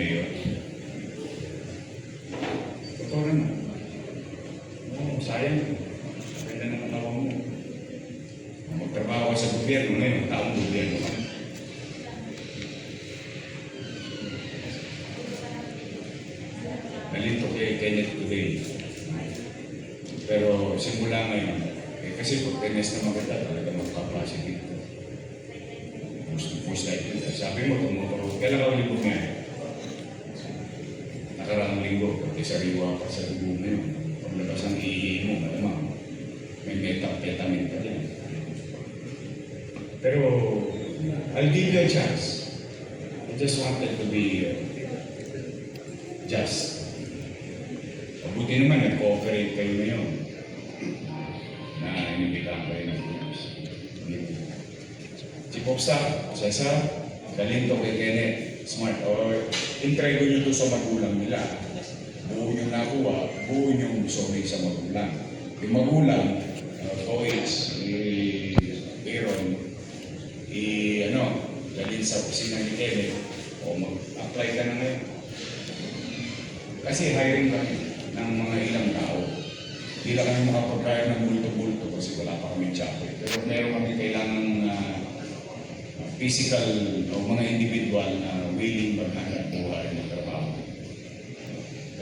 mayor. Totoo rin. Oo, sayang. Ganda ng tawa mo. Magtrabaho sa gobyerno ngayon, taong gobyerno ka. Nalito kay Kenneth today. Pero simula ngayon, eh, kasi pag tenes naman kita, talaga magpaprosecute ko. Most, most likely. Sabi mo, tumuturo. Kailan ka ulit bumiyahe? Nakaraang sariwa pa sa dugo mo yun. Paglabas ng ihi mo, malamang. May methamphetamine ka din. Pero, I'll give you a chance. I just wanted to be uh, just. Mabuti naman, nag-cooperate kayo ngayon na inibitahan kayo ng Diyos. Si Popstar, Cesar, dalhin to kay Kenneth, smart, or intry ko nyo to sa magulang nila. Buo nyo nakuha, buo nyo sorry sa magulang. Yung magulang, uh, Toys, si Aaron, i ano, dalhin sa opisina ni Kenneth, o mag-apply ka na ngayon. Kasi hiring kami ng mga ilang tao. Hindi lang kami makapagkaya ng bulto-bulto kasi wala pa kami chapel. Pero meron kami kailangan uh, physical o mga individual na willing maghanap.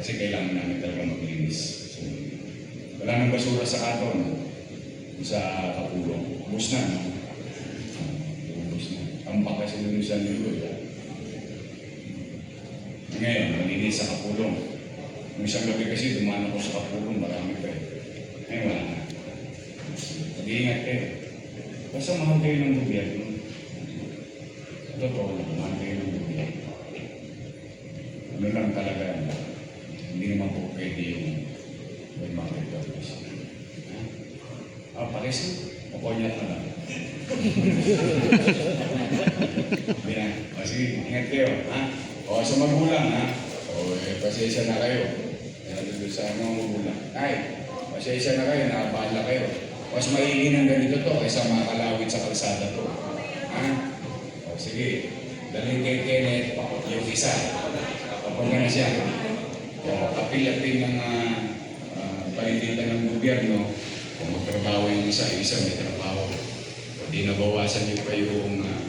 Kasi kailangan namin talaga maglinis. So, wala nang basura sa aton sa kapulong. Ubus na? Ubus na. Ang baka sa Lunusan Lilo. Ngayon, malinis sa kapulong. Nung isang gabi kasi, dumaan ako sa kapulong, marami pa eh. Ngayon, wala na. Mag-iingat kayo. Basta mahal kayo ng gobyerno. Totoo lang, mahal kayo ng gobyerno. Ano lang talaga, hindi naman po pwede yung may mga regulars. Ah, pakisi. Makonyak na lang. Yan. O sige, ingat kayo. Ha? O sa magulang, ha? O eh, pasensya na kayo. Yan doon sa mga magulang. Ay, pasensya na kayo, nakabala kayo. Mas maigi ng ganito to kaysa makalawit sa kalsada to. Ha? O sige, dalhin kay Kenneth yung isa. Kapag na siya, o apil-apil ng uh, uh, paninditan ng gobyerno, kung magtrabaho yung isa, yung isa may trabaho. Hindi nabawasan niyo pa yung uh,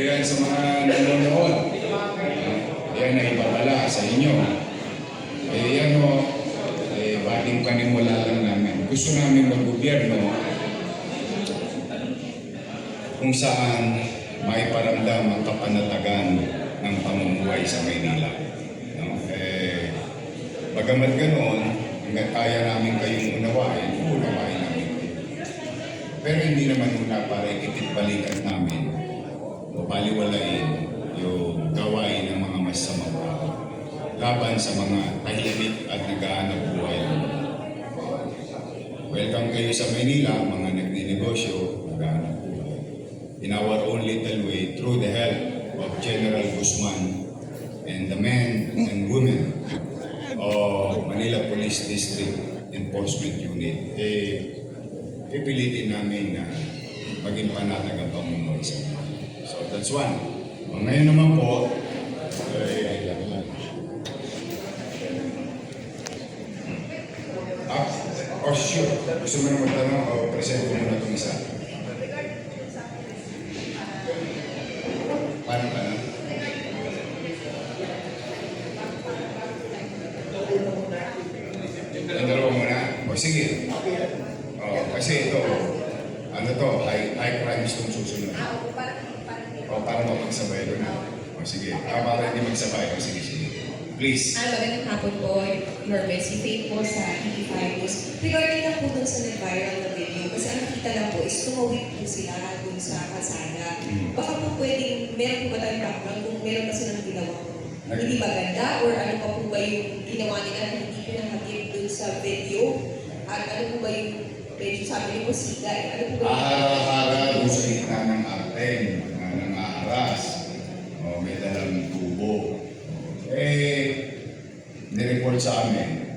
Ayan sa mga nanonood. Yan ay ibabala sa inyo. Eh yan o, eh, bating panimula lang namin. Gusto namin mag-gobyerno kung saan may paramdam ang kapanatagan ng pamumuhay sa Maynila. No? Eh, bagamat ganoon, hanggang kaya namin kayong unawain, unawain namin kayo. Pero hindi naman muna para ikitibalikan namin o baliwalain yung gawain ng mga masamang tao laban sa mga tahimik at naghahanap buhay. Welcome kayo sa Maynila, mga nagninegosyo. In our own little way, through the help of General Guzman and the men and women of Manila Police District Enforcement Unit, eh, pipilitin namin na maging panatag ang pamumuhay. So that's one. O, ngayon naman po, eh, ah, oh sure, gusto mo na magtanong, o present ko muna itong isa. Paano ka na? Yung dalawa muna? O sige. O, kasi ito, ano to, high, high crimes itong susunod. O, para mapagsabay ko na. O, sige. Ah, para hindi magsabay. O, sige, sige. Please. Ah, magandang hapon po, Your Mercy Faith po sa TV5 News. Regarding lang po dun sa nag-viral na video, kasi ang nakita lang po is tumawid po sila dun sa kalsada. Mm. Baka po pwedeng, meron po ba tayong background kung meron pa silang ginawa po? Hindi maganda or ano pa po ba yung ginawa nila na hindi po nakatip dun sa video? At ano po ba yung medyo sabi niyo po siga? eh? Ano po ba yung Ahara-hara doon sa gitna ng aten, na nangaharas. O, may dalang tubo. Eh, nireport sa amin.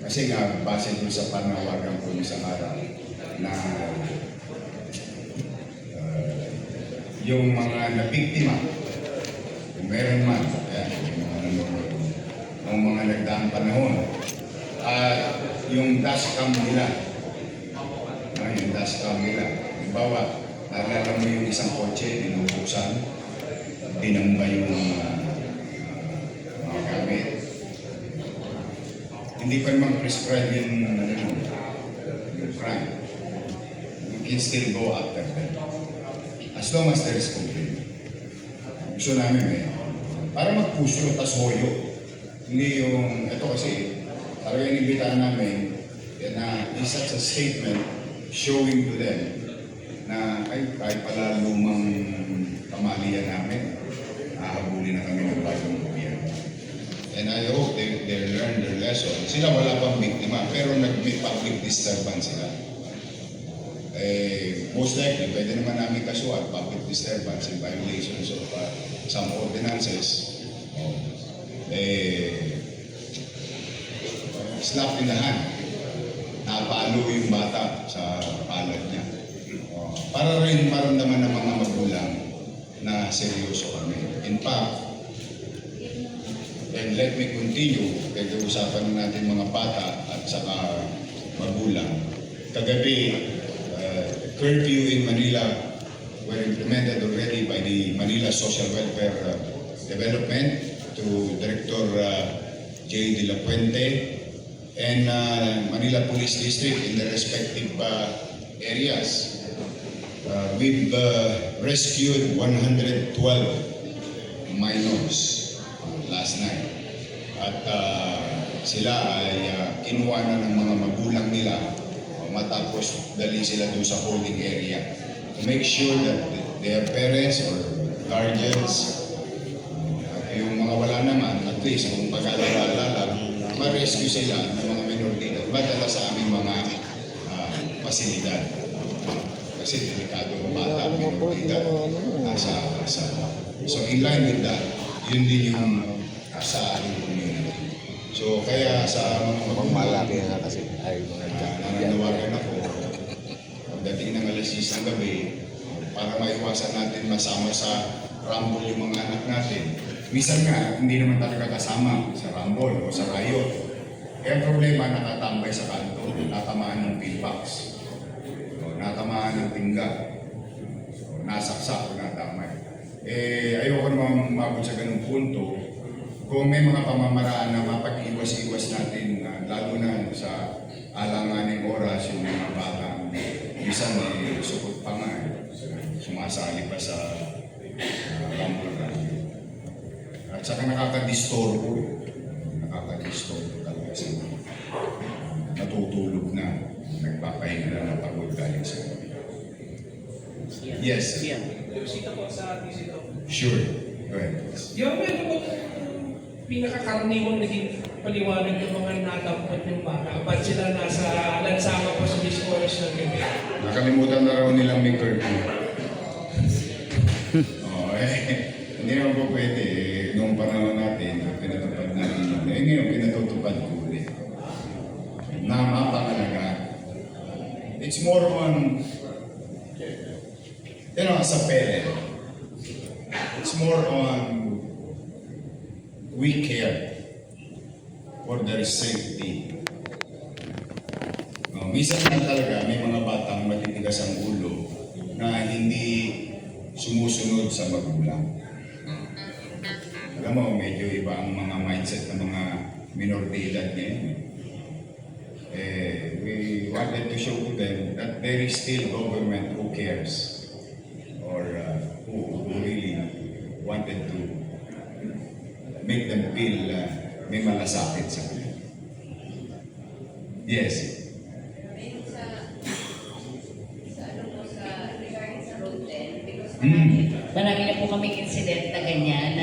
Kasi nga, base doon sa panawagan ko sa araw na uh, yung mga nabiktima, kung meron man, yan, yung mga nanonood, ng mga nagdaang panahon, at yung dashcam nila, ah, yung dashcam nila, halimbawa, naalala mo yung isang kotse, binubuksan, dinamba yung ah, mga gamit. Hindi pa naman prescribe yung, ano, yung crime. You can still go after them. As long as there is complaint. Gusto namin eh. Para mag-push yung tas hoyo. Hindi yung, ito kasi, talaga inibitahan namin yan na is such a statement showing to them na ay kahit pala lumang kamalian namin, ahabulin na kami ng bagong gobyerno. And I hope they, they learn their lesson. Sila wala pang biktima, pero nag-may public disturbance sila. Eh, most likely, pwede naman namin kasuhan public disturbance in violations of uh, some ordinances. Slap in the hand. Napalo yung bata sa palad niya. Oh, para rin maramdaman ng mga magulang na seryoso kami. In fact, And let me continue, pag-uusapan na natin mga bata at saka magulang. Kagabi, uh, curfew in Manila were implemented already by the Manila Social Welfare uh, Development to Director uh, J. De La Puente and uh, Manila Police District in the respective uh, areas. Uh, we've uh, rescued 112 minors last night. At uh, sila ay uh, kinuha ng mga magulang nila uh, matapos dali sila doon sa holding area to make sure that their parents or guardians at yung mga wala naman, at least kung pag-alala-alala, ma-rescue sila ng mga minor de edad, madala sa aming mga uh, pasilidad. Kasi delikado ang bata, minor de edad, nasa, nasa. So in line with that, yun din yung uh, sa ating community. So kaya sa mga malaki nga kasi ay mga uh, nananawagan ako pagdating ng alas 6 ng gabi para maiwasan natin masama sa rumble yung mga anak natin. Minsan nga, hindi naman talaga kasama sa rumble o sa riot. Kaya ang problema, nakatambay sa kanto, natamaan ng pillbox, o natamaan ng tingga, o nasaksak o natamay. Eh, ayoko naman umabot sa ganung punto kung may mga pamamaraan na mapag-iwas-iwas natin, na lalo na sa alanganing oras yung mga bata, minsan may sukot pa nga, eh. sumasali pa sa uh, rumble rally. At saka nakakadistorbo, nakakadistorbo talaga sa natutulog na, nagpapahinga na ng pagod galing sa Yes, Sino po sa dito? sure. Go ahead. Yung ano po, pinakakaraniwang naging paliwanag ng mga natampot ng bata. Ba't sila nasa lansama po sa oras ng gabi? Nakalimutan na raw nilang may curfew. Oo, eh, hindi naman po pwede. Eh, Eh, ngayon, pinatutupad ko ulit. Na mapangalaga. It's more on, you know, as a parent, it's more on we care for their safety. Uh, minsan na talaga may mga batang matitigas ang ulo na hindi sumusunod sa magulang. Minor de edad ngayon. Eh, we wanted to show to them that there is still government who cares or uh, who, who really wanted to make them feel uh, may malasakit sa kanila. Yes. Ano po, sa regarding sa road 10, because Mm. marami na po kaming incident na ganyan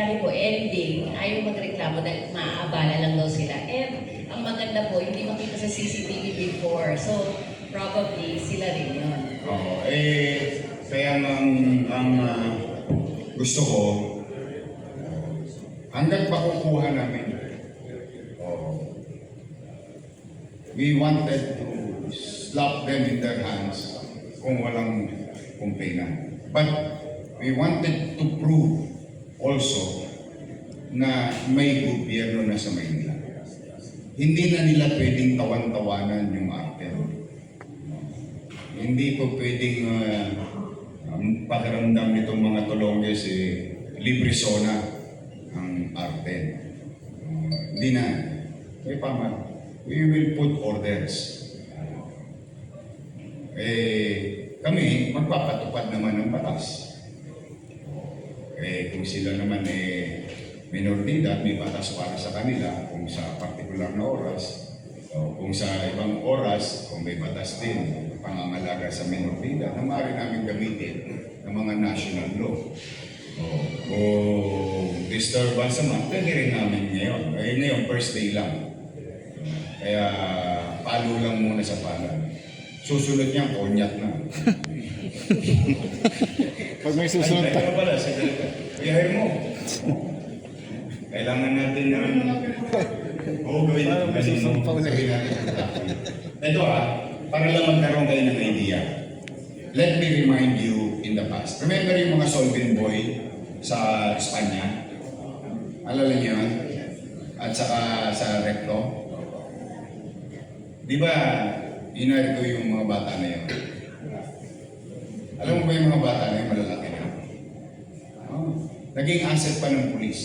ang nangyayari po, ending, ayaw magreklamo dahil maaabala lang daw sila. And ang maganda po, hindi makita sa CCTV before. So, probably sila rin yun. Oo, eh, kaya ang, ang ah, gusto ko, hanggang makukuha namin, oh, we wanted to slap them in their hands kung walang complainant. But we wanted to prove also na may gobyerno na sa Maynila. Hindi na nila pwedeng tawan-tawanan yung arte. Hindi po pwedeng uh, ang pakiramdam nitong mga tulonges eh, libre sona ang arte. Hindi na. Eh, pama, we will put orders. Eh, kami, magpapatupad naman ng batas. Eh, kung sila naman eh, minor de may batas para sa kanila kung sa particular na oras, o kung sa ibang oras, kung may batas din, pangangalaga sa minor de na maaari namin gamitin ng mga national law. O, o disturbance naman, pwede rin namin ngayon. Eh, ngayon, first day lang. Kaya palo lang muna sa palad. Susunod niya, konyak na. Pag may susunod pa. pala, sa Iyahin mo. Kailangan natin na Oo, gawin Parang may na. Gawin natin. Ito ah, para lang magkaroon kayo ng idea. Let me remind you in the past. Remember yung mga Solvin Boy sa Espanya? Alala niyo yun? At saka sa Recto? Di ba, inarito yung mga bata na yun? Alam mo ba yung mga bata na yun, malalaki na? Oh, naging asset pa ng pulis.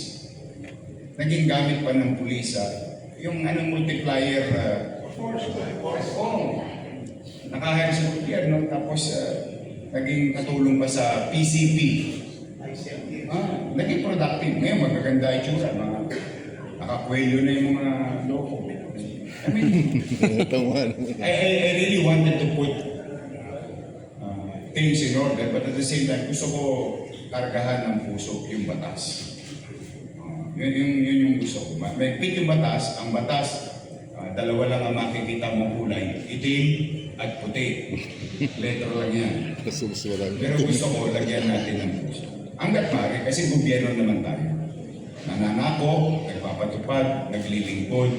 Naging gamit pa ng pulis ah, yung anong multiplier uh, force, force, oh. Nakahire sa gobyerno tapos ah, naging katulong pa sa PCP. Ah, naging productive. Ngayon, magaganda itsura. Mga nakakwelyo na yung mga loko. I mean, I, I, I really wanted to put things in order, but at the same time, gusto ko kargahan ng puso yung batas. Uh, yun, yun, yun yung gusto ko. Ma- May fit yung batas, ang batas, uh, dalawa lang ang makikita mong kulay, itim at puti. Letter lang yan. Pero gusto ko, lagyan natin ng puso. Hanggat maaari, kasi gobyerno naman tayo. Nananako, nagpapatupad, naglilingkod,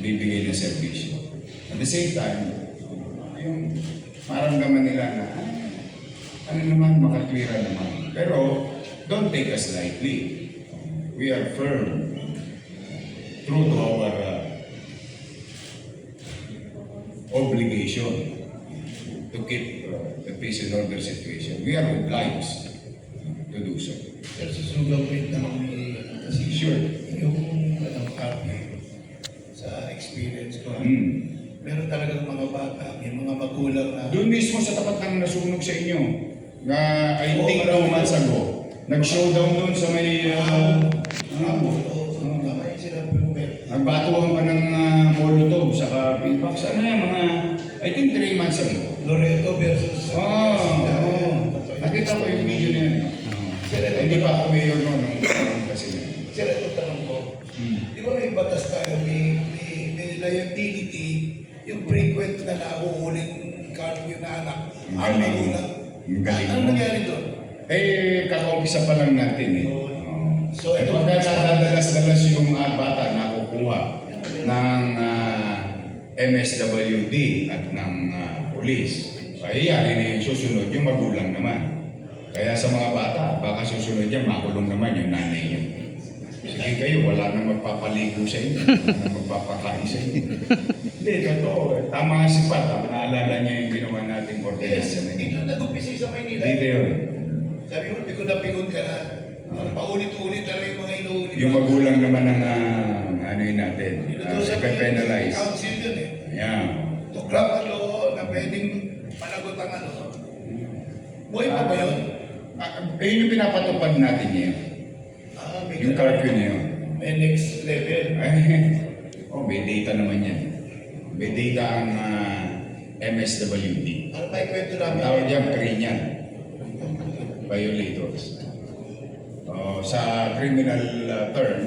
bibigay ng serbisyo. At the same time, yung maramdaman nila na, "Ah, ano naman, makatwira naman. Pero, don't take us lightly. We are firm, true to our uh, obligation to keep uh, the peace and order situation. We are obliged to do so. Pero susugaw yung tanong ni kasi Sure. yung ano, copy sa experience ko. Hmm. Meron talagang mga bata, may mga magulang na Doon mismo sa tapat ng nasunog sa inyo, na I think two months ago, nag-showdown doon sa may... Uh, Mer. Nagbatuhan pa ng uh, Molotov sa Pinbox. Ano yan, mga... I think three months ago. Loreto versus Oo, Sida. oo. Nakita ko yung video na yan. Eh, Hindi pa ako mayor noon. nung panahon kasi. Sir, ito tanong ko. Hmm. Di ba may batas tayo, may, may, may liability, yung frequent na nauuling curfew na anak, Ang magulang. Ang galing Ano nangyari doon? Eh, kakaumpisa pa lang natin eh. So, eh, ito- pagka nadadalas-dalas yung mga bata na kukuha ng ah, MSWD at ng uh, polis, ay yari na yung susunod yung magulang naman. Kaya sa mga bata, baka susunod yan, makulong naman yung nanay niya. Sige kayo, wala nang magpapaligo sa inyo, wala nang magpapakain sa inyo. Hindi, totoo. eh. Tama nga si Pat, ah, naalala niya yung ginawa nating Yes, ordinance na ito nag-umpisa sa Maynila. Hindi yun. Sabi mo, pikon na pikon ka na. Paulit-ulit na rin yung mga inuulit. Yung magulang naman ang uh, ano yun natin, uh, penalize. Council yun eh. Yeah. To craft a law na pwedeng panagot ang ano. Buhay pa ba yun? Ah, eh, yun yung pinapatupad natin yun. Ah, may Yung curfew na yun. May next level. Eh, oh, may data naman yan. May data ang uh, MSWD. Ano pa ikwento namin? tawag yan, Perinean. Violators. Oh, sa criminal uh, term,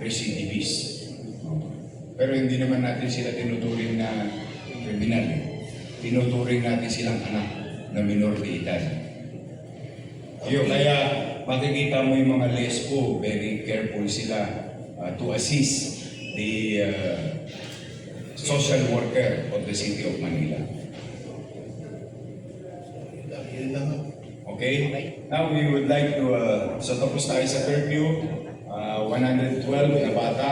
recidivists. Pero hindi naman natin sila tinuturing na kriminal. Tinuturing natin silang anak na minor de edad. Yun, kaya makikita mo yung mga lesbo, very careful sila uh, to assist the uh, social worker of the City of Manila. Okay? Now we would like to, uh, so tapos tayo sa curfew, uh, 112 na bata,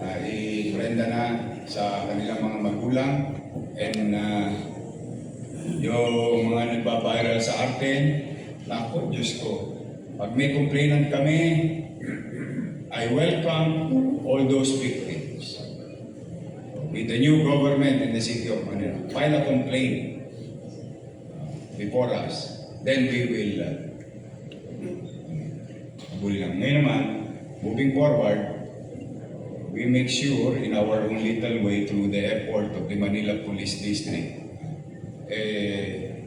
uh, i-renda na sa kanilang mga magulang, and uh, yung mga nagbabiral sa arte, naku, Diyos ko, pag may complainant kami, I welcome all those people With the new government in the city of Manila, file a complaint before us, then we will uh, huli lang. Ngayon naman, moving forward, we make sure in our own little way through the effort of the Manila Police District, eh,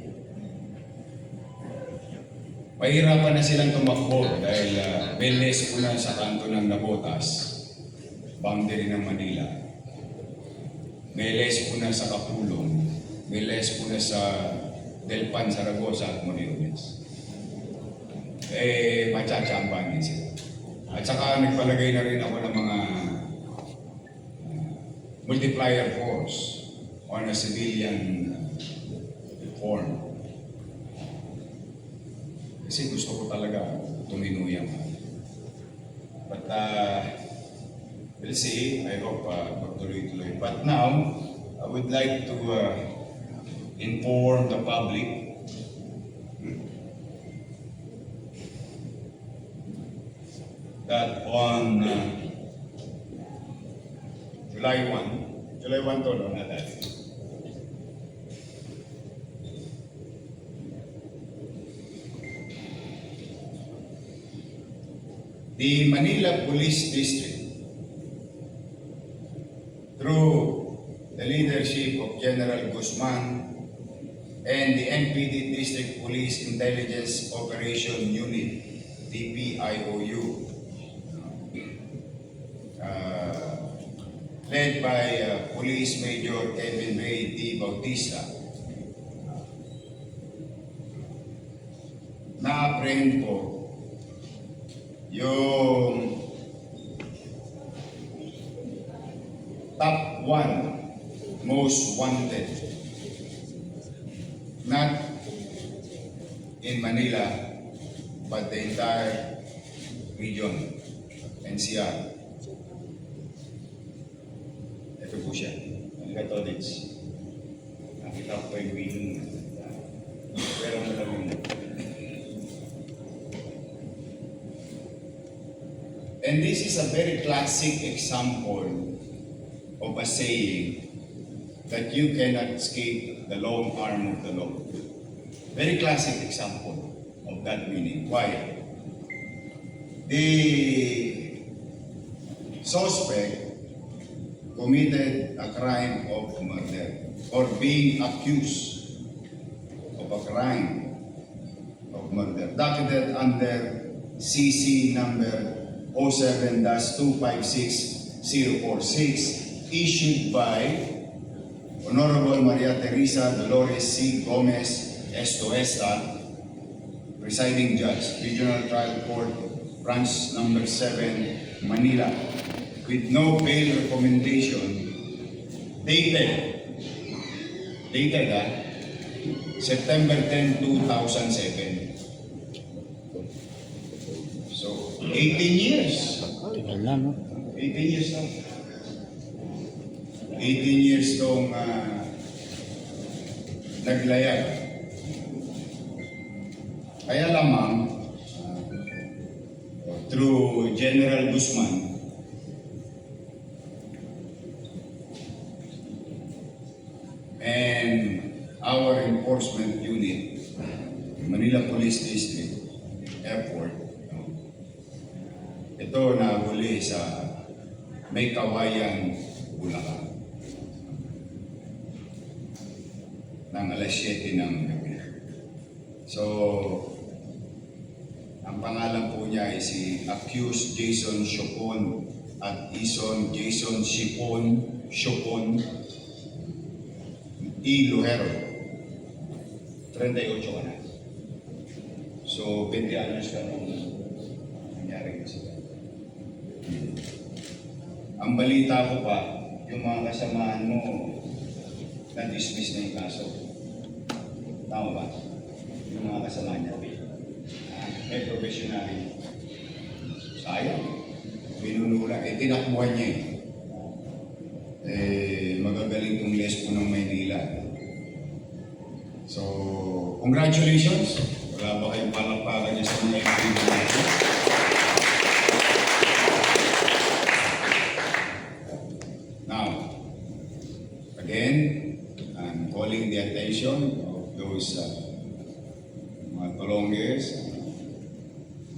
Pahirapan na silang tumakbo dahil uh, beles ko na sa kanto ng Nabotas, boundary ng Manila. Beles ko na sa Kapulong, beles ko na sa Delpan, Zaragoza at Moriones. Eh, machachampan din sila. At saka nagpalagay na rin ako ng mga uh, multiplier force on a civilian form. Kasi gusto ko talaga tuminuyang. But uh, we'll see. I hope uh, magtuloy-tuloy. But now, I would like to uh, inform the public that on uh, July 1, July 1 to, no, that. The Manila Police District, through the leadership of General Guzman and the NPD District Police Intelligence Operation Unit, DPIOU, uh, led by uh, Police Major Kevin Ray D. Bautista, na-apprehend ko yung top one most wanted. Not in Manila but the entire region NCR ito po siya. Alcatodits nakita ko yung wing pero malamang And this is a very classic example of a saying that you cannot escape the long arm of the law. Very classic example of that meaning. Why? The suspect committed a crime of murder or being accused of a crime of murder, docketed under CC number 07-256046, issued by Honorable Maria Teresa Dolores C. Gomez Estoesta, presiding judge, Regional Trial Court, Branch Number 7, Manila, with no bail recommendation, dated, dated ah, September 10, 2007. So, 18 years. Tagal na, no? 18 years na. 18 years tong uh, naglayag. Kaya lamang, uh, through General Guzman, and our enforcement unit, Manila Police District Airport, ito nahuli sa may kawayan Bulacan ng alas 7 ng gabi. So, ang pangalan po niya ay si accused Jason Shopon at Ison Jason Shipon Shopon E. Luhero. 38 ka na. So, 20 anos ka nung nangyari kasi. Ang balita ko pa, yung mga kasamahan mo, na-dismiss na yung kaso. Tama ba? Yung mga kasama niya. professionality. Sayang. Minunula. Eh, tinakbuhan niya eh. Eh, magagaling tong lesbo ng Maynila. So, congratulations. Wala ba kayong palakpakan niya sa mga MP natin? Now, again, I'm calling the attention of those uh, mga tolongers,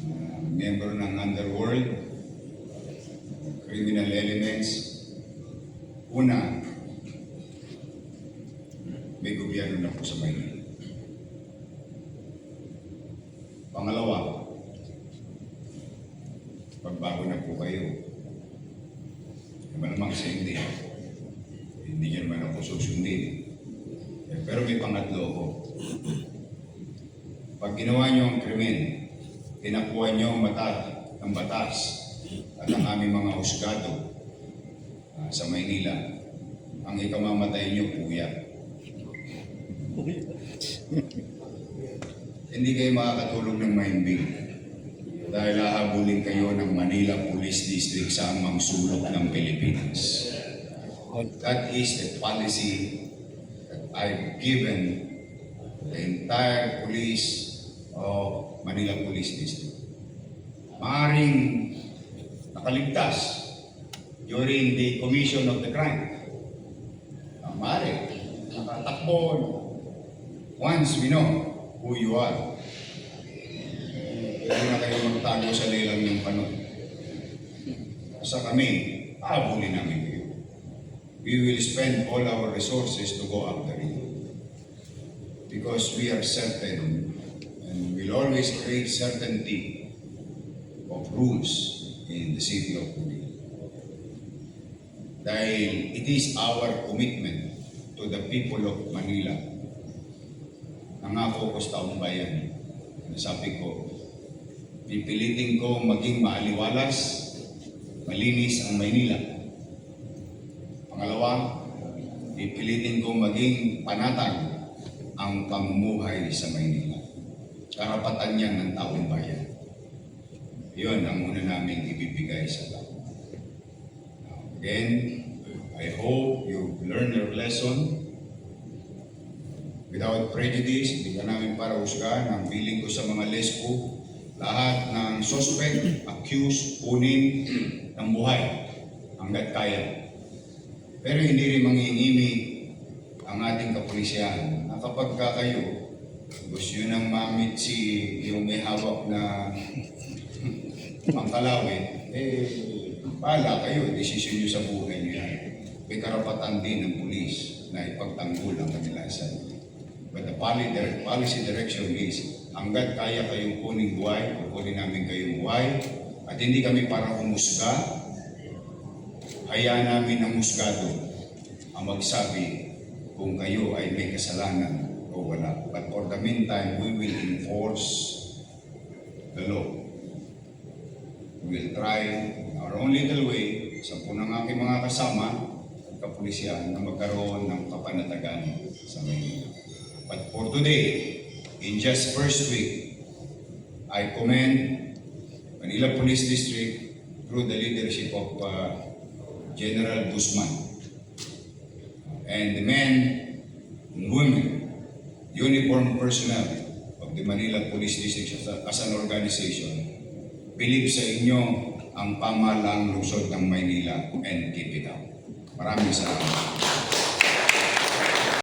uh, member ng underworld, criminal elements. Una, gobyerno na po sa Maynila. Pangalawa, pagbago na po kayo, eh, malamang sa hindi. Hindi niya naman ako susundin. Eh, pero may pangatlo ko. Pag ginawa niyo ang krimen, tinakuha niyo ang mata ng batas at ang aming mga husgado ah, sa Maynila, ang ikamamatay niyo puya. Hindi kayo makakatulong ng maimbing dahil hahabulin kayo ng Manila Police District sa amang sulok ng Pilipinas. That is the policy that I've given the entire police of Manila Police District. Maaring nakaligtas during the commission of the crime. Maaari, nakatakbo. Once we know who you are, Pwede na kayo magtago sa lelang ng panon. Sa kami, aabulin namin kayo. We will spend all our resources to go after you. Because we are certain and will always create certainty of rules in the city of Manila. Dahil it is our commitment to the people of Manila. Nangako ko sa taong bayan. Nasabi ko, pipilitin ko maging maaliwalas, malinis ang Maynila. Pangalawa, pipilitin ko maging panatag ang pamumuhay sa Maynila. Karapatan yan ng taong bayan. Yun ang muna namin ibibigay sa tao. Again, I hope you learn your lesson without prejudice, hindi ka namin para husgahan ang feeling ko sa mga lesbo, lahat ng suspect, accused, kunin ng buhay hanggat kaya. Pero hindi rin mangingimi ang ating kapulisyan na kapag ka kayo gusto nyo nang mamit si yung may hawak na pangkalawin, eh, bahala kayo, desisyon nyo sa buhay nyo yan. May karapatan din ng pulis na ipagtanggol ang kanilang sarili. But the policy direction is, hanggat kaya kayong kuning buhay, kukunin namin kayong buhay, at hindi kami para humusga, hayaan namin ang musgado ang magsabi kung kayo ay may kasalanan o wala. But for the meantime, we will enforce the law. We will try our own little way, sa po ng aking mga kasama, kapulisyan, na magkaroon ng kapanatagan sa Maynila. But for today, in just first week, I commend Manila Police District through the leadership of uh, General Guzman and the men and women, uniformed personnel of the Manila Police District as, an organization, believe sa inyo ang pamalang lungsod ng Maynila and keep it up. Maraming salamat.